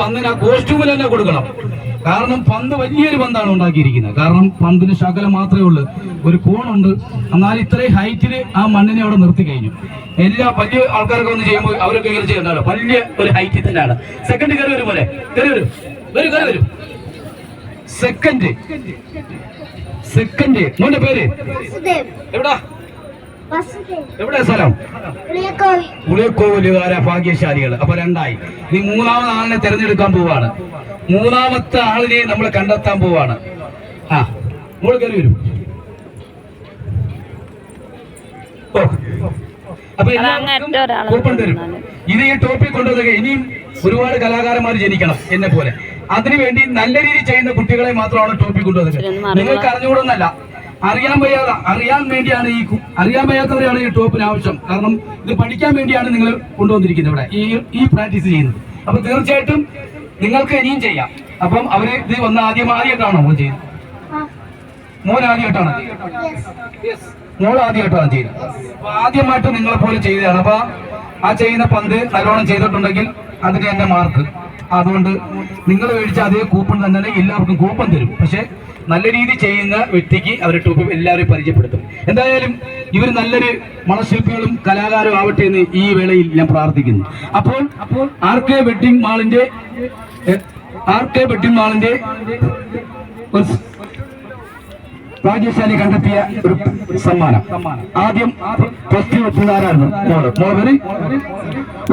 പന്തിന് ആ കോസ്റ്റ്യൂമിൽ തന്നെ കൊടുക്കണം. കാരണം പന്ത് വലിയൊരു പന്താണ് ഉണ്ടാക്കിയിരിക്കുന്നത്. കാരണം പന്തിന് ശകലം മാത്രമേ ഉള്ളൂ. ഒരു കോണുണ്ട്. എന്നാൽ ഇത്രയും ഹൈറ്റിൽ ആ മണ്ണിനെ അവിടെ നിർത്തി കഴിഞ്ഞു. എല്ലാ വലിയ ആൾക്കാരൊക്കെ വന്ന് ചെയ്യുമ്പോൾ അവരൊക്കെ ഇങ്ങനെ ചെയ്യണ്ടല്ലോ. വലിയ ഒരു ഹൈറ്റിൽ തന്നെയാണ്. സെക്കൻഡ് കയറി വരും പോലെ കയറി വരും. വരും കയറി വരും. സെക്കൻഡ് സെക്കൻഡ് മോന്റെ പേര്? എവിടാ? എവിടെ സ്ഥലം? പുളിയക്കോവിലുകാര ഭാഗ്യശാലികൾ അപ്പൊ രണ്ടായി. നീ മൂന്നാമത് ആളിനെ തെരഞ്ഞെടുക്കാൻ പോവാണ്. മൂന്നാമത്തെ ആളിനെ നമ്മൾ കണ്ടെത്താൻ പോവാണ്. ആ മോൾ കയറി വരും. അപ്പൊ കൂപ്പൺ തരും. ഇത് ഈ ടോപ്പിൽ കൊണ്ടുവന്നത് ഇനിയും ഒരുപാട് കലാകാരന്മാർ ജനിക്കണം എന്നെ പോലെ അതിനുവേണ്ടി നല്ല രീതിയിൽ ചെയ്യുന്ന കുട്ടികളെ മാത്രമാണ് ടോപ്പിൽ കൊണ്ടുവന്നത് നിങ്ങൾക്ക് അറിഞ്ഞുകൂടുന്നല്ല അറിയാൻ വയ്യാതെ അറിയാൻ വേണ്ടിയാണ് ഈ അറിയാൻ വയ്യാത്തവരെയാണ് ഈ ടോപ്പിന് ആവശ്യം. കാരണം ഇത് പഠിക്കാൻ വേണ്ടിയാണ് നിങ്ങൾ കൊണ്ടുവന്നിരിക്കുന്നത് ഇവിടെ. ഈ ഈ പ്രാക്ടീസ് ചെയ്യുന്നത്. അപ്പൊ തീർച്ചയായിട്ടും നിങ്ങൾക്ക് ഇനിയും ചെയ്യാം. അപ്പം അവർ ഇത് വന്ന് ആദ്യം ആദ്യമായിട്ടാണോ മോൻ ചെയ്യുന്നത്? മോൻ ആദ്യമായിട്ടാണ് മോൾ ആദ്യമായിട്ടാണ് ചെയ്യുന്നത്. അപ്പൊ ആദ്യമായിട്ട് നിങ്ങളെ പോലെ ചെയ്തതാണ് അപ്പൊ ആ ചെയ്യുന്ന പന്ത് നല്ലോണം ചെയ്തിട്ടുണ്ടെങ്കിൽ അതിന് എന്റെ മാർക്ക് അതുകൊണ്ട് നിങ്ങൾ മേടിച്ച അതേ കൂപ്പൺ തന്നെ എല്ലാവർക്കും കൂപ്പൺ തരും. പക്ഷേ നല്ല രീതി ചെയ്യുന്ന വ്യക്തിക്ക് അവർ ടൂപ്പ് എല്ലാവരെയും പരിചയപ്പെടുത്തും. എന്തായാലും ഇവർ നല്ലൊരു മണശില്പികളും കലാകാരും ആവട്ടെ എന്ന് ഈ വേളയിൽ ഞാൻ പ്രാർത്ഥിക്കുന്നു. അപ്പോൾ അപ്പോൾ ആർ കെ വെഡിങ് മാളിന്റെ ആർ കെ വെഡിങ് മാളിന്റെ ഭാഗ്യശാലി കണ്ടെത്തിയ ഒരു സമ്മാനം. ആദ്യം പ്ലസ് ടു എത്തുന്നതാരായിരുന്നു മോൾ.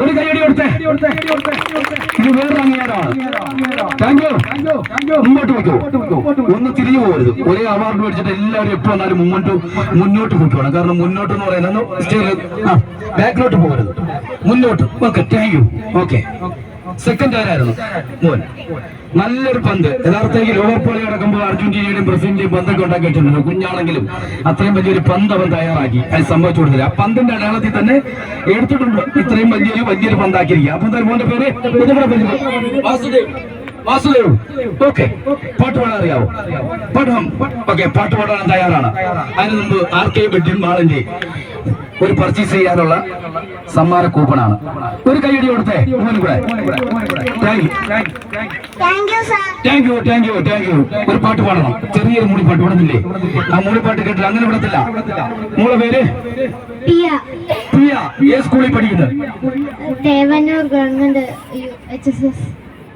ഒരു കൈയടി കൊടുത്തേ. ഇത് വേറെ അംഗീകാരമാണ് മുമ്പോട്ട് വെക്കൂ ഒന്ന് തിരിഞ്ഞു പോകരുത്. ഒരേ അവാർഡ് മേടിച്ചിട്ട് എല്ലാവരും എപ്പോ വന്നാലും മുന്നോട്ട് മുന്നോട്ട് പോയിക്കോണം കാരണം മുന്നോട്ട് എന്ന് പറയുന്നത് ബാക്കിലോട്ട് പോകരുത്. മുന്നോട്ട്. Okay thank you okay second ആരായിരുന്നു മോൻ. നല്ലൊരു പന്ത്. യഥാർത്ഥത്തിൽ അടക്കുമ്പോൾ നടക്കുമ്പോൾ അർജന്റീനയുടെയും ബ്രസീലിന്റെയും പന്തൊക്കെ ഉണ്ടാക്കിയിട്ടുണ്ട്. കുഞ്ഞാണെങ്കിലും അത്രയും വലിയൊരു പന്ത് അവൻ തയ്യാറാക്കി. അത് സംഭവിച്ചു കൊടുത്തില്ല. ആ പന്തിന്റെ അടയാളത്തിൽ തന്നെ എടുത്തിട്ടുണ്ട്. ഇത്രയും വലിയൊരു വലിയൊരു പന്താക്കിയിരിക്കുക. അപ്പൊ മോന്റെ പേര്. വാസുദേവ്. വാസുദേവ്. ഓക്കെ. പാട്ട് പാടാൻ അറിയാവോ? പാടാം ഓക്കെ പാട്ട് പാടാൻ തയ്യാറാണ്. അതിന് മുമ്പ് ആർ കെ ബെഡ്യൻ മാളിന്റെ ഒരു പർച്ചേസ് ചെയ്യാനുള്ള സമ്മാന കൂപ്പണാണ്. ഒരു കൈയടി കൊടുത്തേ മോനും കൂടെ thank you thank you thank you ഒരു പാട്ട് പാടണം. ചെറിയൊരു മൂളിപ്പാട്ട് പാടുന്നില്ലേ? ആ മൂളിപ്പാട്ട് കേട്ടില്ല അങ്ങനെ വിടത്തില്ല. മോളെ പേര്? പ്രിയ. ഏത് സ്കൂളിൽ പഠിക്കുന്നത്? Devannur government H S S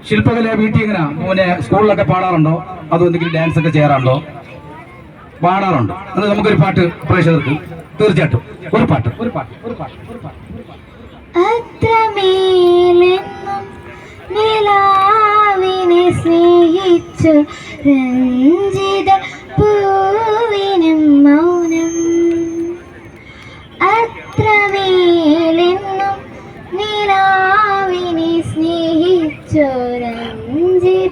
ശില്പകല വീട്ടിൽ എങ്ങനെയാ മോനെ സ്കൂളിലൊക്കെ പാടാറുണ്ടോ? അതോ എന്തെങ്കിലും ഡാൻസ് ഒക്കെ ചെയ്യാറുണ്ടോ? പാടാറുണ്ടോ. അത് നമുക്കൊരു പാട്ട് പ്രേക്ഷകർക്ക് തീർച്ചയായിട്ടും. ഒരു പാട്ട്. ഒരു പാട്ട് ഒരു പാട്ട് ഒരു പാട്ട് അത്രമേലെന്നും നിലാവിനെ സ്നേഹിച്ചു രഞ്ജിത